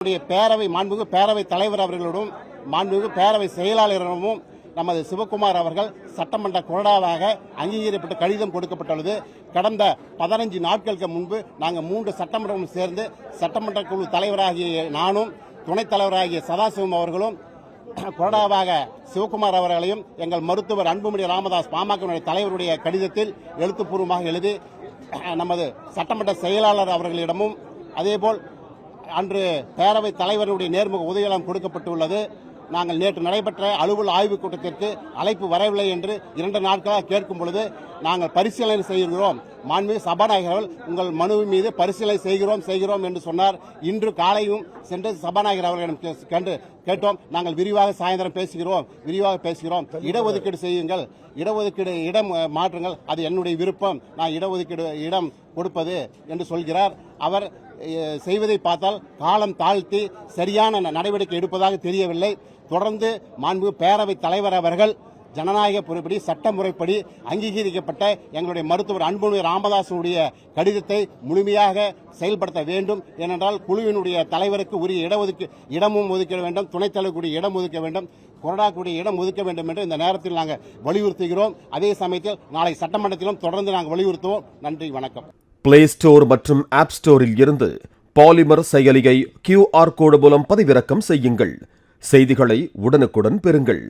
நம்முடைய பேரவை மாண்புமிகு பேரவை தலைவர் அவர்களோடும் மாண்புமிகு பேரவை செயலாளரிடமும் நமது சிவகுமார் அவர்கள் சட்டமன்ற கொறடாவாக அங்கீகரிக்கப்பட்ட கடிதம் கொடுக்கப்பட்டுள்ளது. கடந்த பதினஞ்சு நாட்களுக்கு முன்பு நாங்கள் மூன்று சட்டமன்றமும் சேர்ந்து சட்டமன்ற குழு தலைவராகிய நானும் துணைத் தலைவராகிய சதாசிவம் அவர்களும் கொறடாவாக சிவகுமார் அவர்களையும் எங்கள் மருத்துவர் அன்புமணி ராமதாஸ் பாமக தலைவருடைய கடிதத்தில் எழுத்துப்பூர்வமாக எழுதி நமது சட்டமன்ற செயலாளர் அவர்களிடமும் அதேபோல் அன்று பேரவைத் தலைவருடைய நேர்முக உதவியெல்லாம் கொடுக்கப்பட்டுள்ளது. நாங்கள் நேற்று நடைபெற்ற அலுவல் ஆய்வுக் கூட்டத்திற்கு அழைப்பு வரவில்லை என்று இரண்டு நாட்களாக கேட்கும் பொழுது நாங்கள் பரிசீலனை செய்கிறோம். மாண்புமிகு சபாநாயகர் அவர்கள் உங்கள் மனு மீது பரிசீலனை செய்கிறோம் செய்கிறோம் என்று சொன்னார். இன்று காலையும் சென்று சபாநாயகர் அவர்களிடம் கண்டு கேட்டோம். நாங்கள் விரிவாக சாயந்தரம் பேசுகிறோம் விரிவாக பேசுகிறோம். இடஒதுக்கீடு செய்யுங்கள். இடஒதுக்கீடு இடம் மாற்றுங்கள். அது என்னுடைய விருப்பம். நான் இடஒதுக்கீடு இடம் கொடுப்பது என்று சொல்கிறார். அவர் செய்வதை பார்த்தால் காலம் தாழ்த்தி சரியான நடவடிக்கை எடுப்பதாக தெரியவில்லை. தொடர்ந்து மாண்பு பேரவைத் தலைவர் அவர்கள் ஜனநாயக பொறுப்படி சட்ட முறைப்படி அங்கீகரிக்கப்பட்ட எங்களுடைய மருத்துவர் அன்புமணி ராமதாசனுடைய கடிதத்தை முழுமையாக செயல்படுத்த வேண்டும். ஏனென்றால் குழுவினுடைய தலைவருக்கு உரிய இடஒதுக்கு இடமும் ஒதுக்க வேண்டும் துணைத் தலைவருக்குரிய இடம் ஒதுக்க வேண்டும் கொறடாக்குடைய இடம் ஒதுக்க வேண்டும் என்று இந்த நேரத்தில் நாங்கள் வலியுறுத்துகிறோம். அதே சமயத்தில் நாளை சட்டமன்றத்திலும் தொடர்ந்து நாங்கள் வலியுறுத்துவோம். நன்றி வணக்கம். பிளே ஸ்டோர் மற்றும் ஆப் ஸ்டோரில் இருந்து பாலிமர் செயலியை கியூஆர் கோடு மூலம் பதிவிறக்கம் செய்யுங்கள். செய்திகளை உடனுக்குடன் பெறுங்கள்.